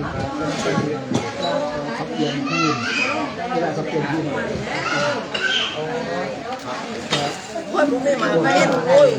มีนบุ้ขัคนไม่มาไม่เห็นโอ้ย